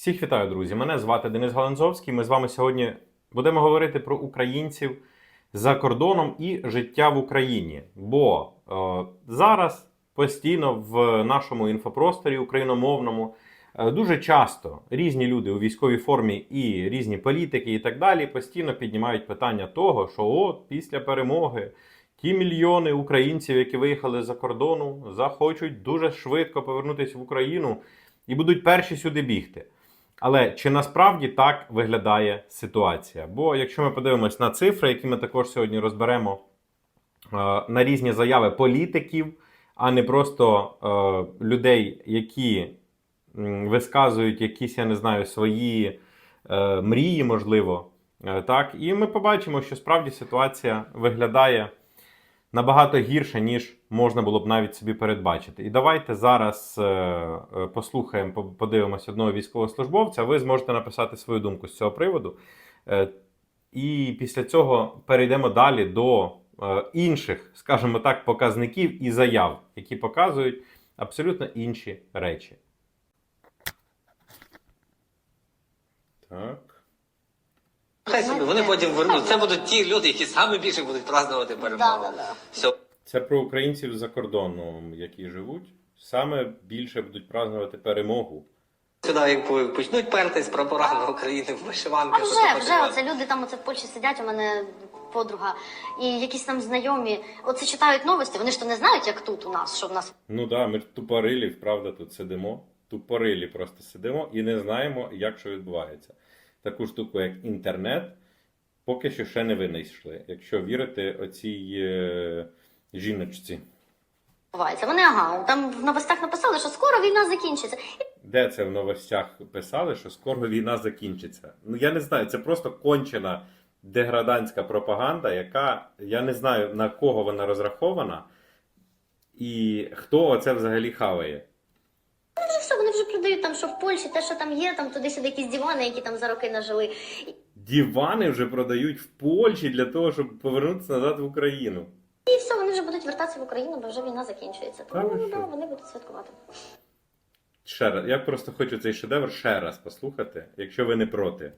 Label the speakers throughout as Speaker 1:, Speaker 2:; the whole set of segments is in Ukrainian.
Speaker 1: Всіх вітаю, друзі! Мене звати Денис Галанзовський. Ми з вами сьогодні будемо говорити про українців за кордоном і життя в Україні. Бо е, зараз постійно в нашому інфопросторі україномовному е, дуже часто різні люди у військовій формі і різні політики і так далі постійно піднімають питання того, що от після перемоги ті мільйони українців, які виїхали за кордону, захочуть дуже швидко повернутися в Україну і будуть перші сюди бігти. Але чи насправді так виглядає ситуація? Бо якщо ми подивимось на цифри, які ми також сьогодні розберемо е, на різні заяви політиків, а не просто е, людей, які висказують якісь, я не знаю, свої е, мрії, можливо, так, і ми побачимо, що справді ситуація виглядає набагато гірше, ніж можна було б навіть собі передбачити. І давайте зараз е, е, послухаємо, по- подивимось одного військовослужбовця. Ви зможете написати свою думку з цього приводу. Е, і після цього перейдемо далі до інших, скажімо так, показників і заяв, які показують абсолютно інші речі. Так.
Speaker 2: Хай собі, вони потім вернуть. Це будуть ті люди, які саме більше будуть празднувати перемогу.
Speaker 3: Да, да, да.
Speaker 2: Все.
Speaker 1: Це про українців за кордоном, які живуть, саме більше будуть празднувати перемогу.
Speaker 2: Сюди, як по- почнуть пертись прапорами України в
Speaker 3: А вже, вже оце люди там оце в Польщі сидять, у мене подруга, і якісь там знайомі. Оце читають новості. Вони ж то не знають, як тут у нас, що в нас
Speaker 1: Ну да, ми ж тупорилі, правда, тут сидимо. Тупорилі просто сидимо і не знаємо, як що відбувається. Таку штуку, як інтернет, поки що ще не винайшли, якщо вірити оцій е, жіночці.
Speaker 3: Вони ага, там в новостях написали, що скоро війна закінчиться.
Speaker 1: Де це в новостях писали, що скоро війна закінчиться? Ну я не знаю, це просто кончена деградантська пропаганда, яка я не знаю на кого вона розрахована, і хто це взагалі хаває.
Speaker 3: І все, вони вже продають там, що в Польщі, те, що там є, там туди-сюди якісь дивани, які там за роки нажили.
Speaker 1: Дівани вже продають в Польщі для того, щоб повернутися назад в Україну.
Speaker 3: І все, вони вже будуть вертатися в Україну, бо вже війна закінчується. Тому ну, да, вони будуть святкувати.
Speaker 1: Ще раз, я просто хочу цей шедевр ще раз послухати, якщо ви не проти.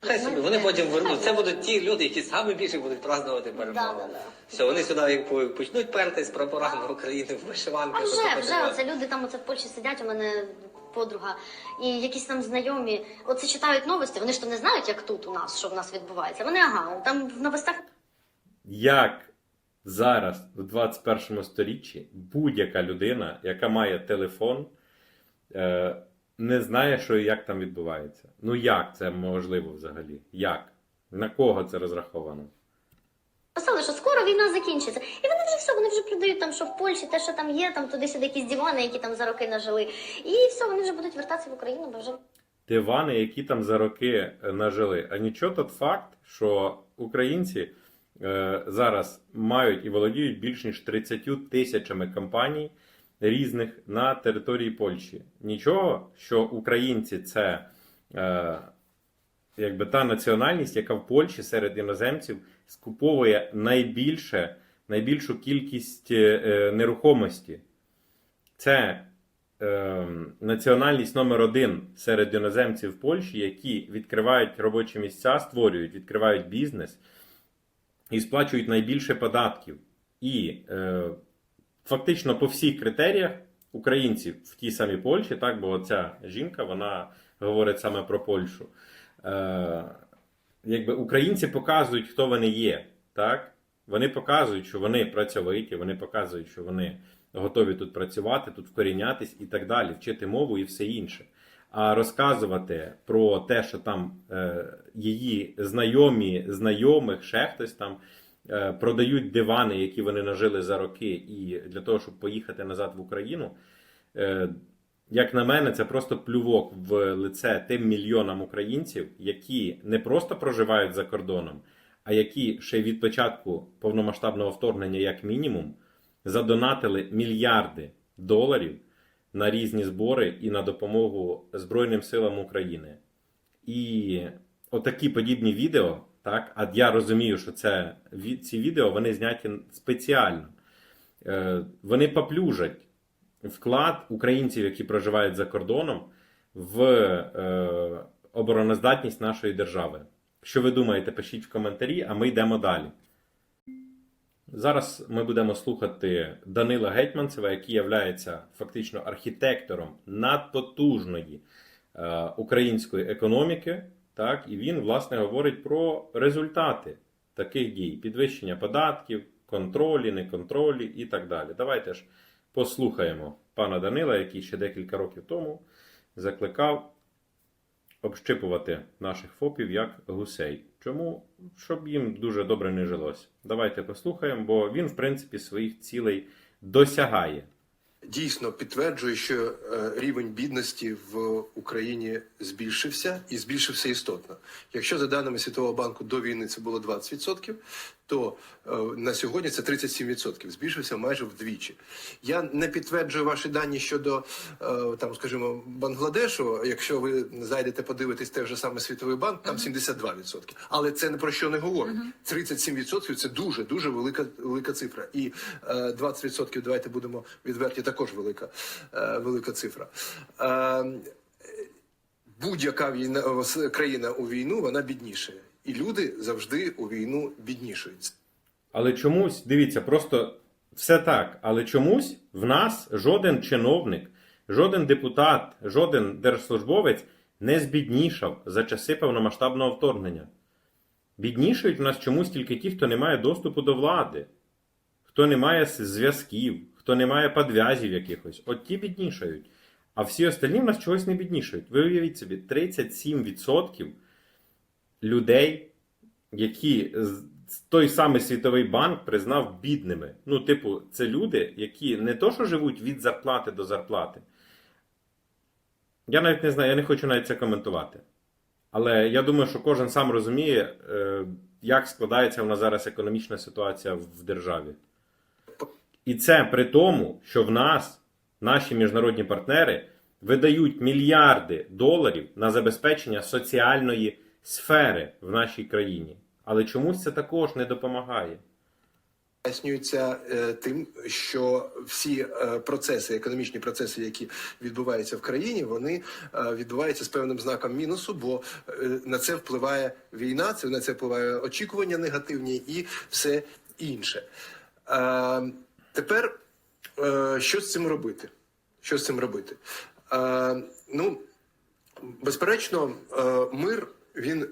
Speaker 2: Хай собі, вони потім вернуть. Це будуть ті люди, які саме більше будуть празднувати перемогу.
Speaker 3: Да, да, да.
Speaker 2: Все, вони сюди, як почнуть пертись прапорами України в
Speaker 3: А
Speaker 2: вишиванках.
Speaker 3: вже,
Speaker 2: оце
Speaker 3: вже оце люди там оце в Польщі сидять, у мене подруга, і якісь там знайомі. Оце читають новості. Вони ж то не знають, як тут у нас, що в нас відбувається. Вони ага, там в новостях
Speaker 1: Як зараз, в 21 сторіччі, будь-яка людина, яка має телефон, е, не знає, що і як там відбувається. Ну як це можливо взагалі? Як? На кого це розраховано?
Speaker 3: писали, що скоро війна закінчиться. І вони все, вони вже продають там, що в Польщі, те, що там є, там туди-сюди якісь дивани, які там за роки нажили. І все, вони вже будуть вертатися в Україну, бо вже
Speaker 1: Дивани, які там за роки е, нажили. А нічого тот факт, що українці е, зараз мають і володіють більш ніж 30 тисячами компаній різних на території Польщі. Нічого, що українці це е, якби та національність, яка в Польщі серед іноземців скуповує найбільше, найбільшу кількість е, е, нерухомості. Це е, національність номер один серед іноземців в Польщі, які відкривають робочі місця, створюють, відкривають бізнес і сплачують найбільше податків. І е, фактично по всіх критеріях українці в тій самій Польщі, так, бо ця жінка вона говорить саме про Польщу. Е, якби українці показують, хто вони є. Так? Вони показують, що вони працьовиті, вони показують, що вони готові тут працювати, тут вкорінятись і так далі, вчити мову і все інше. А розказувати про те, що там е, її знайомі, знайомих, ще хтось там е, продають дивани, які вони нажили за роки, і для того, щоб поїхати назад в Україну. Е, як на мене, це просто плювок в лице тим мільйонам українців, які не просто проживають за кордоном, а які ще від початку повномасштабного вторгнення, як мінімум, задонатили мільярди доларів на різні збори і на допомогу Збройним силам України. І отакі подібні відео, так, а я розумію, що це ці відео вони зняті спеціально. Е, Вони поплюжать вклад українців, які проживають за кордоном, в е, обороноздатність нашої держави. Що ви думаєте, пишіть в коментарі, а ми йдемо далі. Зараз ми будемо слухати Данила Гетьманцева, який є фактично архітектором надпотужної е, української економіки. Так, і він, власне, говорить про результати таких дій: підвищення податків, контролі, неконтролі і так далі. Давайте ж послухаємо пана Данила, який ще декілька років тому закликав общипувати наших ФОПів як гусей. Чому? Щоб їм дуже добре не жилось. Давайте послухаємо, бо він, в принципі, своїх цілей досягає.
Speaker 4: Дійсно підтверджує, що е, рівень бідності в Україні збільшився і збільшився істотно. Якщо за даними Світового банку до війни це було 20%, то е, на сьогодні це 37%. Збільшився майже вдвічі. Я не підтверджую ваші дані щодо е, там, скажімо, Бангладешу. Якщо ви зайдете подивитись те ж саме Світовий банк, там 72%. Але це не про що не говорить. 37% це дуже дуже велика велика цифра. І е, 20% давайте будемо відверті, також велика, е, велика цифра. Е, будь-яка війна країна у війну вона бідніше, і люди завжди у війну біднішують.
Speaker 1: Але чомусь, дивіться, просто все так. Але чомусь в нас жоден чиновник, жоден депутат, жоден держслужбовець не збіднішав за часи повномасштабного вторгнення. Біднішають в нас чомусь тільки ті, хто не має доступу до влади, хто не має зв'язків, хто не має подвязів якихось. От ті біднішають. А всі остальні в нас чогось не біднішають. Ви уявіть собі, 37% людей, які той самий Світовий банк признав бідними. Ну, типу, це люди, які не то, що живуть від зарплати до зарплати. Я навіть не знаю, я не хочу навіть це коментувати. Але я думаю, що кожен сам розуміє, е, як складається в нас зараз економічна ситуація в державі. І це при тому, що в нас наші міжнародні партнери видають мільярди доларів на забезпечення соціальної сфери в нашій країні. Але чомусь це також не допомагає.
Speaker 4: Пояснюється е, тим, що всі е, процеси, економічні процеси, які відбуваються в країні, вони е, відбуваються з певним знаком мінусу, бо на це впливає війна, це на це впливає очікування негативні і все інше. Тепер е, що з цим робити? Що з цим робити? Е, ну, безперечно, е, мир він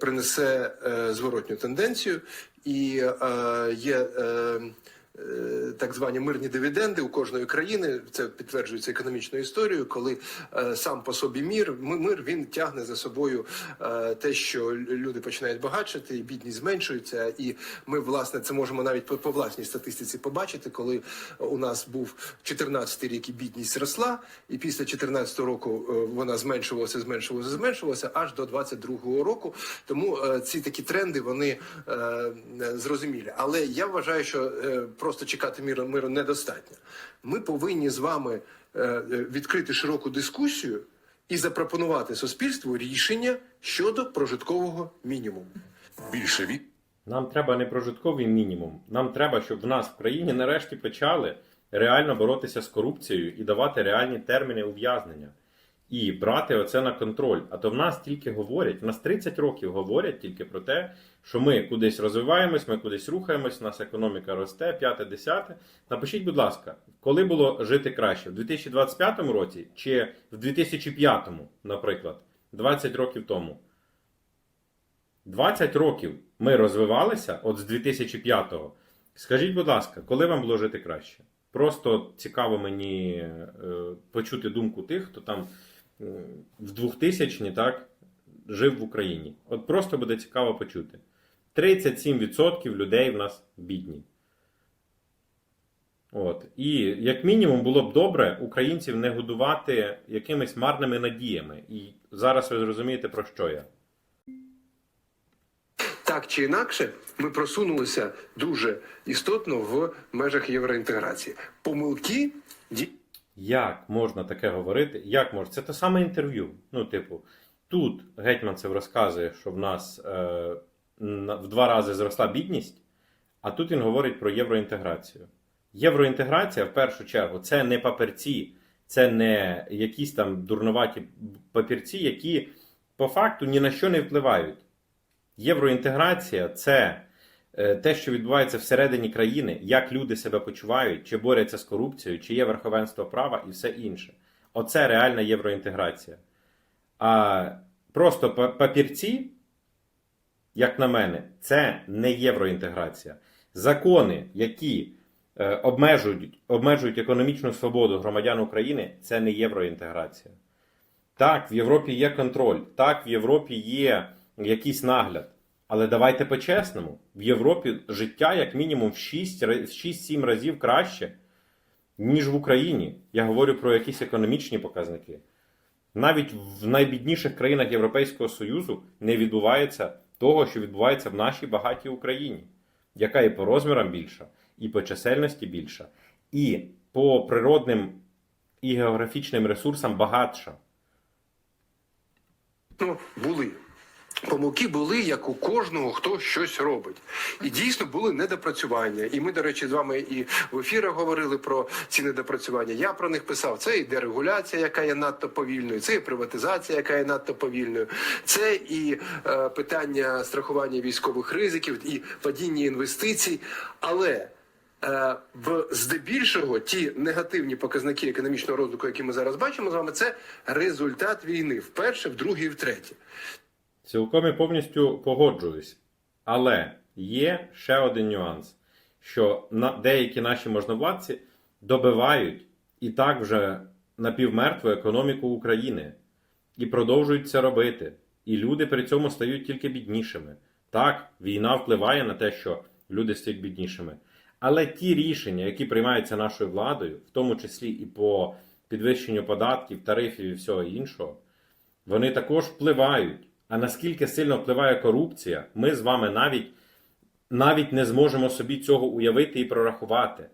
Speaker 4: принесе зворотню тенденцію, і є так звані мирні дивіденди у кожної країни. Це підтверджується економічною історією, коли е, сам по собі мір мир він тягне за собою е, те, що люди починають багатшати, і бідність зменшується. І ми власне це можемо навіть по, власній статистиці побачити, коли у нас був 14 рік і бідність росла, і після 14 року е, вона зменшувалася, зменшувалася, зменшувалася аж до 22 року. Тому е, ці такі тренди вони е, е, зрозумілі. Але я вважаю, що е, просто чекати миру, миру недостатньо. Ми повинні з вами е, відкрити широку дискусію і запропонувати суспільству рішення щодо прожиткового мінімуму.
Speaker 5: Більше від
Speaker 1: Нам треба не прожитковий мінімум. Нам треба, щоб в нас в країні нарешті почали реально боротися з корупцією і давати реальні терміни ув'язнення. І брати оце на контроль. А то в нас тільки говорять, в нас 30 років говорять тільки про те, що ми кудись розвиваємось, ми кудись рухаємось, у нас економіка росте, п'яте, десяте. Напишіть, будь ласка, коли було жити краще? В 2025 році чи в 2005, наприклад, 20 років тому. 20 років ми розвивалися от з 2005-го. Скажіть, будь ласка, коли вам було жити краще? Просто цікаво мені е, почути думку тих, хто там е, в 2000-ні так, жив в Україні. От просто буде цікаво почути. 37% людей в нас бідні. От. І як мінімум було б добре українців не годувати якимись марними надіями. І зараз ви зрозумієте, про що я.
Speaker 4: Так чи інакше, ми просунулися дуже істотно в межах євроінтеграції. Помилки
Speaker 1: Як можна таке говорити? Як можна? Це те саме інтерв'ю. Ну, типу, тут Гетьманцев розказує, що в нас е, в два рази зросла бідність, а тут він говорить про євроінтеграцію. Євроінтеграція, в першу чергу, це не паперці, це не якісь там дурноваті папірці, які по факту ні на що не впливають. Євроінтеграція це те, що відбувається всередині країни, як люди себе почувають, чи борються з корупцією, чи є верховенство права і все інше. Оце реальна євроінтеграція. А просто папірці, як на мене, це не євроінтеграція. Закони, які е, обмежують, обмежують економічну свободу громадян України, це не євроінтеграція. Так, в Європі є контроль, так, в Європі є якийсь нагляд. Але давайте по-чесному, в Європі життя як мінімум в 6 ра- в 6-7 разів краще, ніж в Україні. Я говорю про якісь економічні показники. Навіть в найбідніших країнах Європейського Союзу не відбувається того, що відбувається в нашій багатій Україні, яка і по розмірам більша, і по чисельності більша, і по природним і географічним ресурсам багатша.
Speaker 4: Були. Помилки були як у кожного, хто щось робить. І дійсно були недопрацювання. І ми, до речі, з вами і в ефірах говорили про ці недопрацювання. Я про них писав. Це і дерегуляція, яка є надто повільною, це і приватизація, яка є надто повільною, це і е, питання страхування військових ризиків, і падіння інвестицій. Але Е, в здебільшого ті негативні показники економічного розвитку, які ми зараз бачимо з вами, це результат війни вперше, вдруге і втретє.
Speaker 1: Цілком і повністю погоджуюсь. Але є ще один нюанс, що деякі наші можновладці добивають і так вже напівмертву економіку України і продовжують це робити. І люди при цьому стають тільки біднішими. Так, війна впливає на те, що люди стають біднішими. Але ті рішення, які приймаються нашою владою, в тому числі і по підвищенню податків, тарифів і всього іншого, вони також впливають. А наскільки сильно впливає корупція, ми з вами навіть, навіть не зможемо собі цього уявити і прорахувати.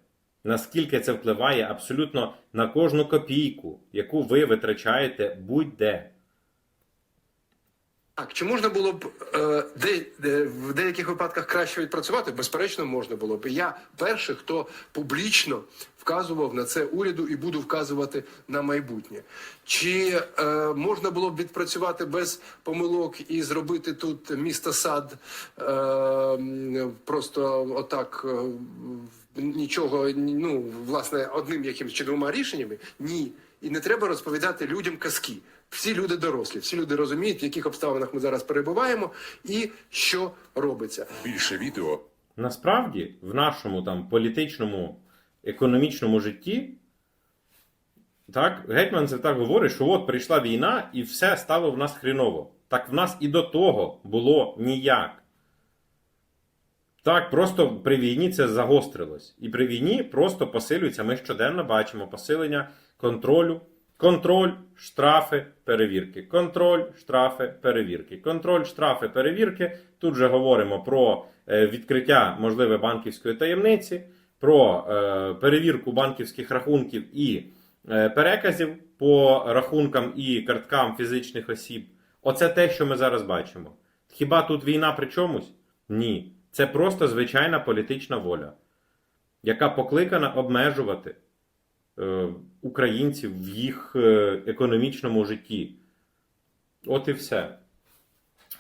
Speaker 1: Наскільки це впливає абсолютно на кожну копійку, яку ви витрачаєте будь-де.
Speaker 4: Так, чи можна було б е, де, де, в деяких випадках краще відпрацювати? Безперечно, можна було б. Я перший, хто публічно вказував на це уряду і буду вказувати на майбутнє. Чи е, можна було б відпрацювати без помилок і зробити тут місто сад е, просто отак? е, Нічого, ну власне, одним якимось чи двома рішеннями? Ні. І не треба розповідати людям казки. Всі люди дорослі, всі люди розуміють, в яких обставинах ми зараз перебуваємо і що робиться.
Speaker 5: Більше відео
Speaker 1: Насправді, в нашому там політичному, економічному житті, так, гетьман це так говорить, що от прийшла війна і все стало в нас хріново. Так в нас і до того було ніяк. Так, просто при війні це загострилось. І при війні просто посилюється. Ми щоденно бачимо посилення контролю. Контроль, штрафи, перевірки. Контроль, штрафи, перевірки. Контроль, штрафи, перевірки. Тут же говоримо про е, відкриття можливе банківської таємниці, про е, перевірку банківських рахунків і е, переказів по рахункам і карткам фізичних осіб. Оце те, що ми зараз бачимо. Хіба тут війна при чомусь? Ні. Це просто звичайна політична воля, яка покликана обмежувати українців в їх е, економічному житті. От і все.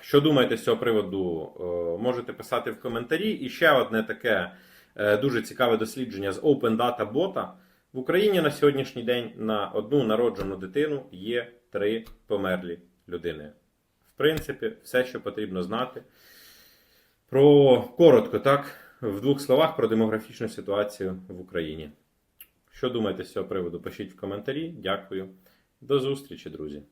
Speaker 1: Що думаєте з цього приводу? Е, можете писати в коментарі. І ще одне таке е, дуже цікаве дослідження з Open Data Bot. В Україні на сьогоднішній день на одну народжену дитину є три померлі людини. В принципі, все, що потрібно знати. Про коротко, так, в двох словах про демографічну ситуацію в Україні. Що думаєте з цього приводу? Пишіть в коментарі. Дякую. До зустрічі, друзі.